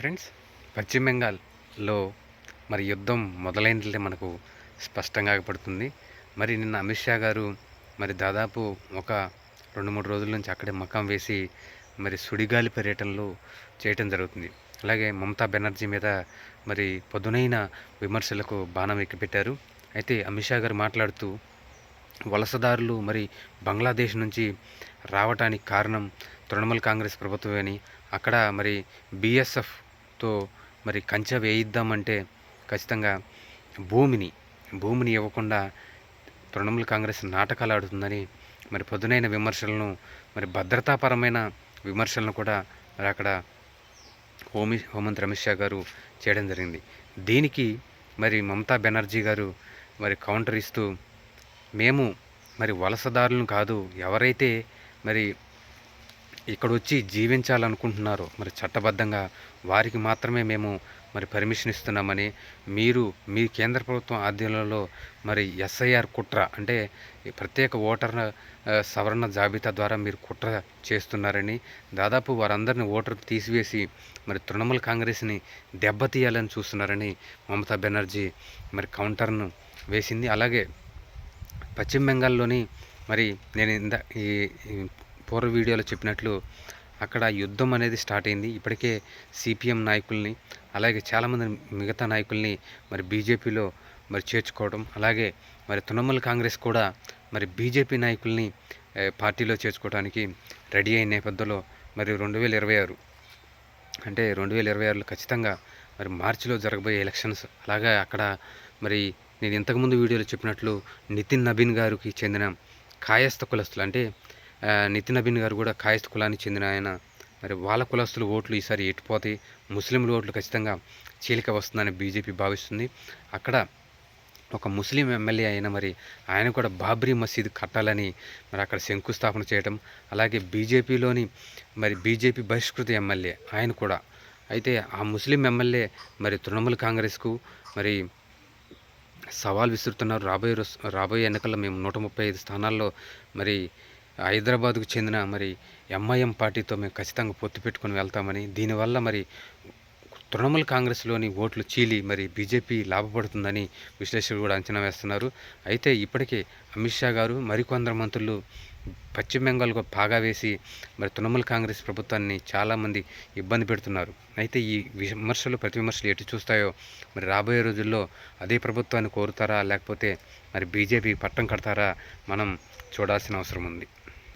Friends. పశ్చిమ బెంగాల్లో మరి యుద్ధం మొదలైనట్లే మనకు స్పష్టంగా పడుతుంది మరి నిన్న అమిత్ షా గారు మరి దాదాపు ఒక రెండు మూడు రోజుల నుంచి అక్కడే మకాం వేసి మరి సుడిగాలి పర్యటనలు చేయటం జరుగుతుంది. అలాగే మమతా బెనర్జీ మీద మరి పొదునైన విమర్శలకు బాణం ఎక్కిపెట్టారు. అయితే అమిత్ షా గారు మాట్లాడుతూ వలసదారులు మరి బంగ్లాదేశ్ నుంచి రావటానికి కారణం తృణమూల్ కాంగ్రెస్ ప్రభుత్వమని అక్కడ మరి తో మరి కంచె వేయిద్దామంటే ఖచ్చితంగా భూమిని భూమిని ఇవ్వకుండా తృణమూల్ కాంగ్రెస్ నాటకాలు ఆడుతుందని మరి పదునైన విమర్శలను మరి భద్రతాపరమైన విమర్శలను కూడా మరి అక్కడ హోమి హోంమంత్రి అమిత్ షా గారు చేయడం జరిగింది. దీనికి మరి మమతా బెనర్జీ గారు మరి కౌంటర్ ఇస్తూ మేము మరి వలసదారులను కాదు ఎవరైతే మరి ఇక్కడ వచ్చి జీవించాలనుకుంటున్నారో మరి చట్టబద్ధంగా వారికి మాత్రమే మేము మరి పర్మిషన్ ఇస్తున్నామని మీరు మీ కేంద్ర ప్రభుత్వం ఆధ్వర్యంలో మరి ఎస్ఐఆర్ కుట్ర అంటే ప్రత్యేక ఓటర్ సవరణ జాబితా ద్వారా మీరు కుట్ర చేస్తున్నారని దాదాపు వారందరిని ఓటర్ తీసివేసి మరి తృణమూల్ కాంగ్రెస్ని దెబ్బతీయాలని చూస్తున్నారని మమతా బెనర్జీ మరి కౌంటర్ను వేసింది. అలాగే పశ్చిమ బెంగాల్లోని మరి నేను ఇందా ఈ పూర్వ వీడియోలో చెప్పినట్లు అక్కడ యుద్ధం అనేది స్టార్ట్ అయింది. ఇప్పటికే సిపిఎం నాయకుల్ని అలాగే చాలామంది మిగతా నాయకుల్ని మరి బీజేపీలో మరి చేర్చుకోవడం అలాగే మరి తృణమూల్ కాంగ్రెస్ కూడా మరి బీజేపీ నాయకుల్ని పార్టీలో చేర్చుకోవడానికి రెడీ అయిన నేపథ్యంలో మరి రెండు వేల ఇరవై ఆరు అంటే రెండు వేల ఇరవై ఆరులో ఖచ్చితంగా మరి మార్చిలో జరగబోయే ఎలక్షన్స్ అలాగే అక్కడ మరి నేను ఇంతకుముందు వీడియోలో చెప్పినట్లు నితిన్ నబీన్ గారికి చెందిన కాయస్థ కులస్తులు అంటే నితిన్ నబీన్ గారు కూడా కాయస్థ కులానికి చెందిన ఆయన. మరి వాళ్ళ కులస్తుల ఓట్లు ఈసారి ఎట్టిపోతాయి ముస్లింల ఓట్లు ఖచ్చితంగా చీలిక వస్తుందని బీజేపీ భావిస్తుంది. అక్కడ ఒక ముస్లిం ఎమ్మెల్యే అయిన మరి ఆయన కూడా బాబ్రీ మసీద్ కట్టాలని మరి అక్కడ శంకుస్థాపన చేయడం అలాగే బీజేపీలోని మరి బీజేపీ బహిష్కృత ఎమ్మెల్యే ఆయన కూడా. అయితే ఆ ముస్లిం ఎమ్మెల్యే మరి తృణమూల్ కాంగ్రెస్కు మరి సవాల్ విసురుతున్నారు. రాబోయే రాబోయే ఎన్నికల్లో మేము నూట ముప్పై ఐదు స్థానాల్లో మరి హైదరాబాద్కు చెందిన మరి ఎంఐఎం పార్టీతో మేము ఖచ్చితంగా పొత్తు పెట్టుకుని వెళ్తామని దీనివల్ల మరి తృణమూల్ కాంగ్రెస్లోని ఓట్లు చీలి మరి బీజేపీ లాభపడుతుందని విశ్లేషకులు కూడా అంచనా వేస్తున్నారు. అయితే ఇప్పటికే అమిత్ షా గారు మరికొందరు మంత్రులు పశ్చిమ బెంగాల్కు బాగా వేసి మరి తృణమూల్ కాంగ్రెస్ ప్రభుత్వాన్ని చాలామంది ఇబ్బంది పెడుతున్నారు. అయితే ఈ విమర్శలు ప్రతి విమర్శలు ఎటు చూస్తాయో మరి రాబోయే రోజుల్లో అదే ప్రభుత్వాన్ని కోరుతారా లేకపోతే మరి బీజేపీ పట్టం కడతారా మనం చూడాల్సిన అవసరం ఉంది.